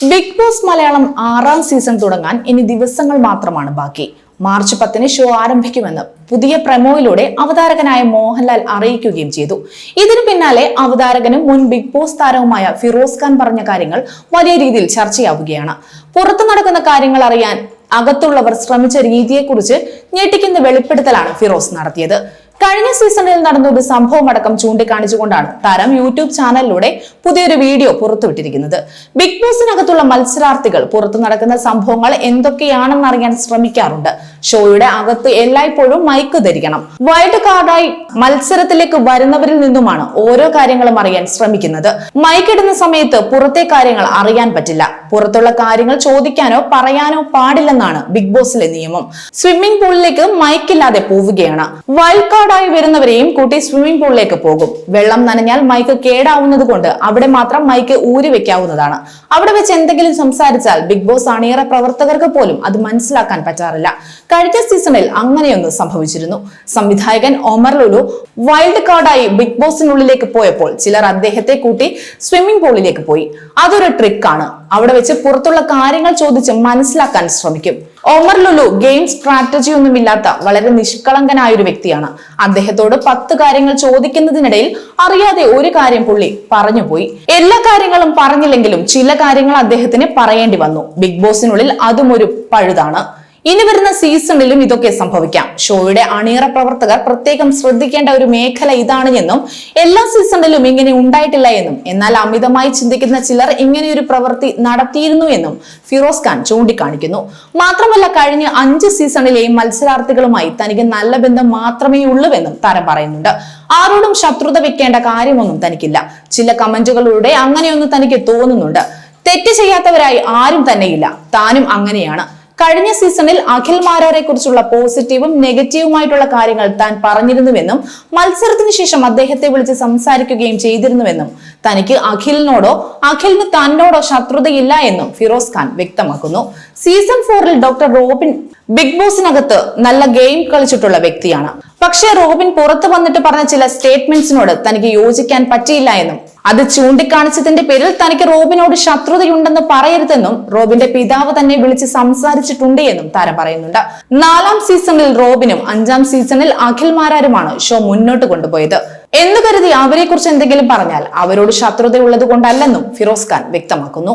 Big boss Malayalam ആറാം season തുടങ്ങാൻ ഇനി ദിവസങ്ങൾ മാത്രമാണ് ബാക്കി. മാർച്ച് പത്തിന് ഷോ ആരംഭിക്കുമെന്ന് പുതിയ പ്രമോയിലൂടെ അവതാരകനായ മോഹൻലാൽ അറിയിക്കുകയും ചെയ്തു. ഇതിനു പിന്നാലെ അവതാരകനും മുൻ ബിഗ് ബോസ് താരവുമായ ഫിറോസ് ഖാൻ പറഞ്ഞ കാര്യങ്ങൾ വലിയ രീതിയിൽ ചർച്ചയാവുകയാണ്. പുറത്തു നടക്കുന്ന കാര്യങ്ങൾ അറിയാൻ അകത്തുള്ളവർ ശ്രമിച്ച രീതിയെക്കുറിച്ച് ഞെട്ടിക്കുന്ന വെളിപ്പെടുത്തലാണ് ഫിറോസ് നടത്തിയത്. കഴിഞ്ഞ സീസണിൽ നടന്ന ഒരു സംഭവം അടക്കം ചൂണ്ടിക്കാണിച്ചുകൊണ്ടാണ് താരം യൂട്യൂബ് ചാനലിലൂടെ പുതിയൊരു വീഡിയോ പുറത്തുവിട്ടിരിക്കുന്നത്. ബിഗ് ബോസിനകത്തുള്ള മത്സരാർത്ഥികൾ പുറത്തു നടക്കുന്ന സംഭവങ്ങൾ എന്തൊക്കെയാണെന്ന് അറിയാൻ ശ്രമിക്കാറുണ്ട്. ഷോയുടെ അകത്ത് എല്ലായ്പ്പോഴും മൈക്ക് ധരിക്കണം. വൈൽഡ് കാർഡായി മത്സരത്തിലേക്ക് വരുന്നവരിൽ നിന്നുമാണ് ഓരോ കാര്യങ്ങളും അറിയാൻ ശ്രമിക്കുന്നത്. മൈക്ക് ഇടുന്ന സമയത്ത് പുറത്തെ കാര്യങ്ങൾ അറിയാൻ പറ്റില്ല. പുറത്തുള്ള കാര്യങ്ങൾ ചോദിക്കാനോ പറയാനോ പാടില്ലെന്നാണ് ബിഗ് ബോസിലെ നിയമം. സ്വിമ്മിംഗ് പൂളിലേക്ക് മൈക്കില്ലാതെ പോവുകയാണ്. വൈൽഡ് കാർഡായി വരുന്നവരെയും കൂട്ടി സ്വിമ്മിംഗ് പൂളിലേക്ക് പോകും. വെള്ളം നനഞ്ഞാൽ മൈക്ക് കേടാവുന്നത് കൊണ്ട് അവിടെ മാത്രം മൈക്ക് ഊരി വെക്കാവുന്നതാണ്. അവിടെ വെച്ച് എന്തെങ്കിലും സംസാരിച്ചാൽ ബിഗ് ബോസ് അണിയറ പ്രവർത്തകർക്ക് പോലും അത് മനസ്സിലാക്കാൻ പറ്റാറില്ല. കഴിഞ്ഞ സീസണിൽ അങ്ങനെയൊന്ന് സംഭവിച്ചിരുന്നു. സംവിധായകൻ ഒമർ ലുലു വൈൽഡ് കാർഡായി ബിഗ് ബോസിനുള്ളിലേക്ക് പോയപ്പോൾ ചിലർ അദ്ദേഹത്തെ കൂട്ടി സ്വിമ്മിംഗ് പൂളിലേക്ക് പോയി. അതൊരു ട്രിക്കാണ് അവിടെ വെച്ച് പുറത്തുള്ള കാര്യങ്ങൾ ചോദിച്ച് മനസ്സിലാക്കാൻ ശ്രമിക്കും. ഒമർ ലുലു ഗെയിം സ്ട്രാറ്റജി ഒന്നുമില്ലാത്ത വളരെ നിഷ്കളങ്കനായ ഒരു വ്യക്തിയാണ്. അദ്ദേഹത്തോട് പത്ത് കാര്യങ്ങൾ ചോദിക്കുന്നതിനിടയിൽ അറിയാതെ ഒരു കാര്യം പുള്ളി പറഞ്ഞുപോയി. എല്ലാ കാര്യങ്ങളും പറഞ്ഞില്ലെങ്കിലും ചില കാര്യങ്ങൾ അദ്ദേഹത്തിന് പറയേണ്ടി വന്നു. ബിഗ് ബോസിനുള്ളിൽ അതും ഒരു പഴുതാണ്. ഇനി വരുന്ന സീസണിലും ഇതൊക്കെ സംഭവിക്കാം. ഷോയുടെ അണിയറ പ്രവർത്തകർ പ്രത്യേകം ശ്രദ്ധിക്കേണ്ട ഒരു മേഖല ഇതാണ് എന്നും എല്ലാ സീസണിലും ഇങ്ങനെ ഉണ്ടായിട്ടില്ല എന്നും എന്നാൽ അമിതമായി ചിന്തിക്കുന്ന ചിലർ ഇങ്ങനെയൊരു പ്രവൃത്തി നടത്തിയിരുന്നു എന്നും ഫിറോസ് ഖാൻ ചൂണ്ടിക്കാണിക്കുന്നു. മാത്രമല്ല കഴിഞ്ഞ അഞ്ച് സീസണിലെയും മത്സരാർത്ഥികളുമായി തനിക്ക് നല്ല ബന്ധം മാത്രമേ ഉള്ളൂവെന്നും താരം പറയുന്നുണ്ട്. ആരോടും ശത്രുത വെക്കേണ്ട കാര്യമൊന്നും തനിക്കില്ല. ചില കമന്റുകളിലൂടെ അങ്ങനെയൊന്നും തനിക്ക് തോന്നുന്നുണ്ട്. തെറ്റ് ചെയ്യാത്തവരായി ആരും തന്നെയില്ല. താനും അങ്ങനെയാണ്. കഴിഞ്ഞ സീസണിൽ അഖിൽ മാരാരെ കുറിച്ചുള്ള പോസിറ്റീവും നെഗറ്റീവുമായിട്ടുള്ള കാര്യങ്ങൾ താൻ പറഞ്ഞിരുന്നുവെന്നും മത്സരത്തിന് ശേഷം അദ്ദേഹത്തെ വിളിച്ച് സംസാരിക്കുകയും ചെയ്തിരുന്നുവെന്നും തനിക്ക് അഖിലിനോടോ അഖിലിന് തന്നോടോ ശത്രുതയില്ല എന്നും ഫിറോസ് ഖാൻ വ്യക്തമാക്കുന്നു. സീസൺ ഫോറിൽ ഡോക്ടർ റോബിൻ ബിഗ് ബോസിനകത്ത് നല്ല ഗെയിം കളിച്ചിട്ടുള്ള വ്യക്തിയാണ്. പക്ഷേ റോബിൻ പുറത്തു വന്നിട്ട് പറഞ്ഞ ചില സ്റ്റേറ്റ്മെന്റ്സിനോട് തനിക്ക് യോജിക്കാൻ പറ്റിയില്ല എന്നും. അത് ചൂണ്ടിക്കാണിച്ചതിന്റെ പേരിൽ തനിക്ക് റോബിനോട് ശത്രുതയുണ്ടെന്ന് പറയരുതെന്നും റോബിന്റെ പിതാവ് തന്നെ വിളിച്ച് സംസാരിച്ചിട്ടുണ്ട് എന്നും താരം പറയുന്നുണ്ട്. നാലാം സീസണിൽ റോബിനും അഞ്ചാം സീസണിൽ അഖിൽ മാരാരുമാണ് ഷോ മുന്നോട്ട് കൊണ്ടുപോയത്. എന്ന് കരുതി അവരെ കുറിച്ച് എന്തെങ്കിലും പറഞ്ഞാൽ അവരോട് ശത്രുതയുള്ളത് കൊണ്ടല്ലെന്നും ഫിറോസ് ഖാൻ വ്യക്തമാക്കുന്നു.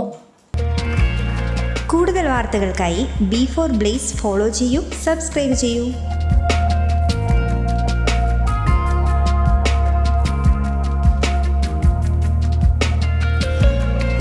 കൂടുതൽ വാർത്തകൾക്കായി ബി ഫോർ ബ്ലേസ് ഫോളോ ചെയ്യൂ സബ്സ്ക്രൈബ് ചെയ്യൂ.